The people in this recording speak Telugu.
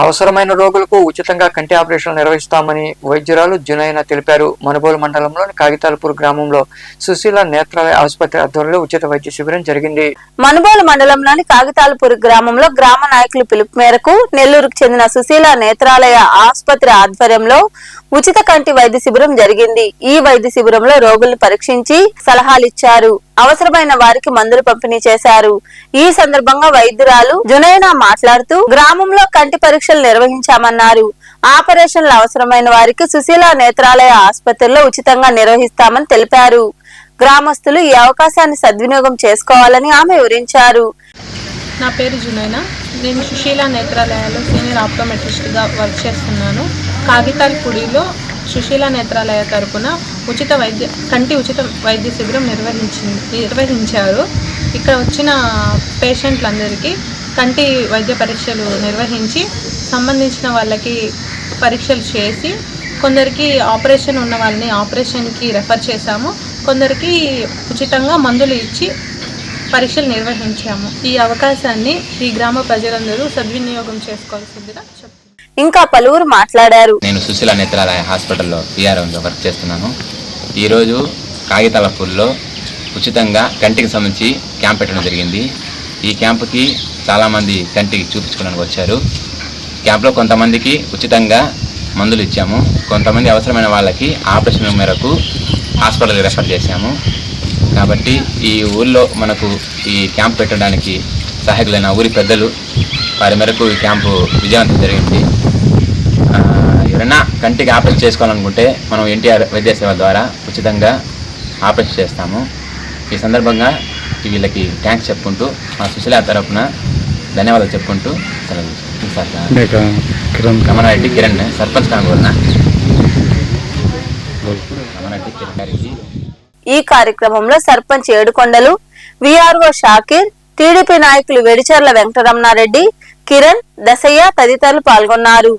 అవసరమైన రోగులకు ఉచితంగా కంటి ఆపరేషన్ నిర్వహిస్తామని వైద్యురాలు జునైనా తెలిపారు. మనుబోలు మండలంలోని కాగితాలపూర్ గ్రామంలో సుశీల నేత్రాలయ ఆసుపత్రి ఆధ్వర్యంలో ఉచిత వైద్య శిబిరం జరిగింది. మనుబోలు మండలంలోని కాగితాలపూర్ గ్రామంలో గ్రామ నాయకులు పిలుపు మేరకు నెల్లూరుకు చెందిన సుశీల నేత్రాలయ ఆసుపత్రి ఆధ్వర్యంలో ఉచిత కంటి వైద్య శిబిరం జరిగింది. ఈ వైద్య శిబిరంలో రోగుల్ని పరీక్షించి సలహాలిచ్చారు. అవసరమైన వారికి మందులు పంపిణీ చేశారు. ఈ సందర్భంగా వైద్యురాలు జునైనా మాట్లాడుతూ గ్రామంలో కంటి పరీక్షలు నిర్వహించామన్నారు. ఆపరేషన్లు అవసరమైన వారికి సుశీల నేత్రాలయ ఆసుపత్రిలో ఉచితంగా నిర్వహిస్తామని తెలిపారు. గ్రామస్తులు ఈ అవకాశాన్ని సద్వినియోగం చేసుకోవాలని ఆమె వివరించారు. నా పేరు జునైనా. నేను సుశీల నేత్రాలయాలో సీనియర్ ఆప్టోమెట్రిస్ట్గా వర్క్ చేస్తున్నాను. కాగితాలపూడిలో సుశీల నేత్రాలయ తరపున ఉచిత వైద్య కంటి ఉచిత వైద్య శిబిరం నిర్వహించింది నిర్వహించారు. ఇక్కడ వచ్చిన పేషెంట్లందరికీ కంటి వైద్య పరీక్షలు నిర్వహించి సంబంధించిన వాళ్ళకి పరీక్షలు చేసి కొందరికి ఆపరేషన్ ఉన్న వాళ్ళని ఆపరేషన్కి రెఫర్ చేశాము. కొందరికి ఉచితంగా మందులు ఇచ్చి పరీక్షలు నిర్వహించాము. ఈ అవకాశాన్ని ఈ గ్రామ ప్రజలందరూ సద్వినియోగం చేసుకోవాల్సిందిగా చెప్తున్నాను. ఇంకా పలువురు మాట్లాడారు. నేను సుశీల నేత్రాలయ హాస్పిటల్లో పిఆర్ఓగా వర్క్ చేస్తున్నాను. ఈరోజు కాగితాల పూల్లో ఉచితంగా కంటికి సంబంధించి క్యాంప్ పెట్టడం జరిగింది. ఈ క్యాంపుకి చాలామంది కంటికి చూపించుకోవడానికి వచ్చారు. క్యాంప్లో కొంతమందికి ఉచితంగా మందులు ఇచ్చాము. కొంతమంది అవసరమైన వాళ్ళకి ఆపరేషన్ మేరకు హాస్పిటల్కి రెఫర్ చేశాము. కాబట్టి ఈ ఊళ్ళో మనకు ఈ క్యాంప్ పెట్టడానికి సహాయకులైన ఊరి పెద్దలు వారి మేరకు ఈ క్యాంపు విజయవంతం జరిగింది. కంటికి ఆపరేషన్ చేసుకోవాలనుకుంటే మనం ఎన్టీఆర్ వైద్య సేవ ద్వారా ఉచితంగా ఆపరేషన్ చేస్తాము. ఈ సందర్భంగా వీళ్ళకి థ్యాంక్స్ చెప్పుకుంటూ మా సుశీల తరపున ధన్యవాదాలు చెప్పుకుంటూ కిరణ్. రమణారెడ్డి కిరణ్ సర్పంచ్ కానుకోరునా రమణారెడ్డి కిరణ్ గారికి ఈ కార్యక్రమంలో సర్పంచ్ ఏడుకొండలు విఆర్ఓ షాకీర్ టీడీపీ నాయకులు వెడిచర్ల వెంకటరమణారెడ్డి కిరణ్ దసయ్య తదితరులు పాల్గొన్నారు.